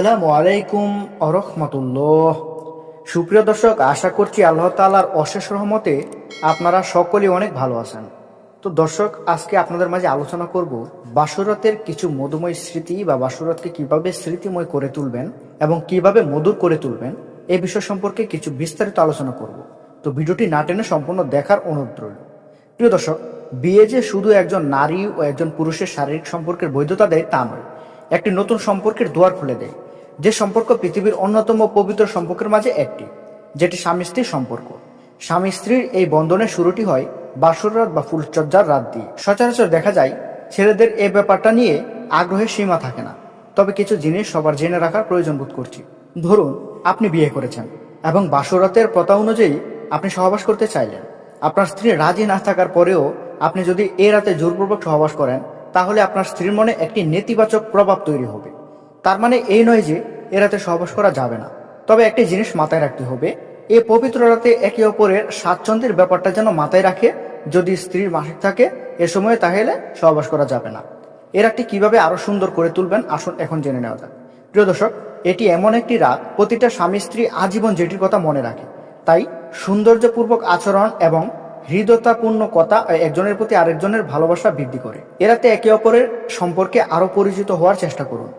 আসসালামু আলাইকুম আরহামতুল্লাহ। সুপ্রিয় দর্শক, আশা করছি আল্লাহ তালার অশেষ রহমতে আপনারা সকলেই অনেক ভালো আছেন। তো দর্শক, আজকে আপনাদের মাঝে আলোচনা করব বাসুরাতের কিছু মধুময় স্মৃতি বা বাসুরাতকে কীভাবে স্মৃতিময় করে তুলবেন এবং কীভাবে মধুর করে তুলবেন এ বিষয় সম্পর্কে কিছু বিস্তারিত আলোচনা করব। তো ভিডিওটি না টেনে সম্পূর্ণ দেখার অনুরোধ রইল। প্রিয় দর্শক, বিয়ে যে শুধু একজন নারী ও একজন পুরুষের শারীরিক সম্পর্কের বৈধতা দেয় তা নয়, একটি নতুন সম্পর্কের দুয়ার খুলে দেয়। যে সম্পর্ক পৃথিবীর অন্যতম পবিত্র সম্পর্কের মাঝে একটি, যেটি স্বামী স্ত্রীর সম্পর্ক। স্বামী স্ত্রীর এই বন্ধনের শুরুটি হয় বাসর রাত বা ফুলচর্যার রাত দিয়ে। সচরাচর দেখা যায়, ছেলেদের এ ব্যাপারটা নিয়ে আগ্রহের সীমা থাকে না। তবে কিছু জিনিস সবার জেনে রাখার প্রয়োজন বোধ করছি। ধরুন, আপনি বিয়ে করেছেন এবং বাসরাতের প্রথা অনুযায়ী আপনি সহবাস করতে চাইলেন। আপনার স্ত্রী রাজি না থাকার পরেও আপনি যদি এ রাতে জোরপূর্বক সহবাস করেন, তাহলে আপনার স্ত্রীর মনে একটি নেতিবাচক প্রভাব তৈরি হবে। তার মানে এই নয় যে এ রাতে সহবাস করা যাবে না। তবে একটি জিনিস মাথায় রাখতে হবে, এ পবিত্র রাতে একে অপরের স্বাচ্ছন্দ্যের ব্যাপারটা যেন মাথায় রাখে, যদি স্ত্রীর মাসিক থাকে, এ সময়ে তাহলে সহবাস করা যাবে না। এর একটি কীভাবে আরও সুন্দর করে তুলবেন, আসুন এখন জেনে নেওয়া যাক। প্রিয় দর্শক, এটি এমন একটি রাত, প্রতিটা স্বামী স্ত্রী আজীবন যেটির কথা মনে রাখে। তাই সৌন্দর্যপূর্বক আচরণ এবং হৃদয়তাপূর্ণ কথা একজনের প্রতি আরেকজনের ভালোবাসা বৃদ্ধি করে। এরাতে একে অপরের সম্পর্কে আরও পরিচিত হওয়ার চেষ্টা করুন।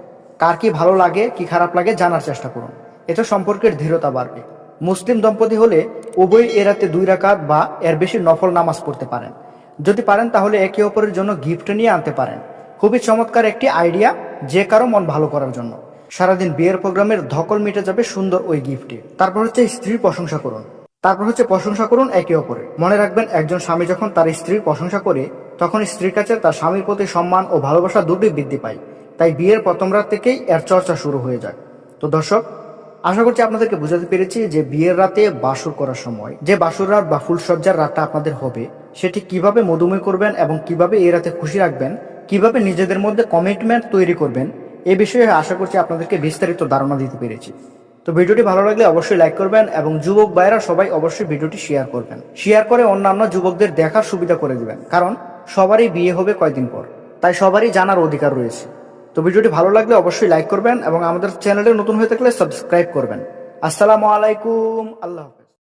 কার কি ভালো লাগে, কি খারাপ লাগে জানার চেষ্টা করুন। এতে সম্পর্কের দৃঢ়তা বাড়বে। মুসলিম দম্পতি হলে উভয় এরাতে দুই রাকাত বা এর বেশি নফল নামাজ পড়তে পারেন। যদি পারেন তাহলে একে অপরের জন্য গিফট নিয়ে আনতে পারেন। খুবই চমৎকার একটি আইডিয়া যে কারও মন ভালো করার জন্য। সারাদিন বিয়ের প্রোগ্রামের ধকল মিটে যাবে সুন্দর ওই গিফটে তারপর হচ্ছে স্ত্রীর প্রশংসা করুন। তারপর হচ্ছে প্রশংসা করুন একে অপরে মনে রাখবেন, একজন স্বামী যখন তার স্ত্রীর প্রশংসা করে, তখন স্ত্রীর কাছে তার স্বামীর প্রতি সম্মান ও ভালোবাসা দুটোই বৃদ্ধি পায়। তাই বিয়ের প্রথম রাত থেকেই এর চর্চা শুরু হয়ে যায়। তো দর্শক, আশা করছি আপনাদেরকে বোঝাতে পেরেছি যে বিয়ের রাতে বাসুর করার সময়, যে বাসুর রাত বা ফুলসজ্জার রাতটা আপনাদের হবে, সেটি কীভাবে মধুময় করবেন এবং কীভাবে এই রাতে খুশি রাখবেন, কীভাবে নিজেদের মধ্যে কমিটমেন্ট তৈরি করবেন, এ বিষয়ে আশা করছি আপনাদেরকে বিস্তারিত ধারণা দিতে পেরেছি। তো ভিডিওটি ভালো লাগলে অবশ্যই লাইক করবেন এবং যুবক ভাইরা সবাই অবশ্যই ভিডিওটি শেয়ার করবেন। শেয়ার করে অন্যান্য যুবকদের দেখার সুবিধা করে দেবেন, কারণ সবারই বিয়ে হবে কয়দিন পর, তাই সবারই জানার অধিকার রয়েছে। তো ভিডিওটি ভালো লাগলে অবশ্যই লাইক করবেন এবং আমাদের চ্যানেলে নতুন হয়ে থাকলে সাবস্ক্রাইব করবেন। আসসালামু আলাইকুম, আল্লাহ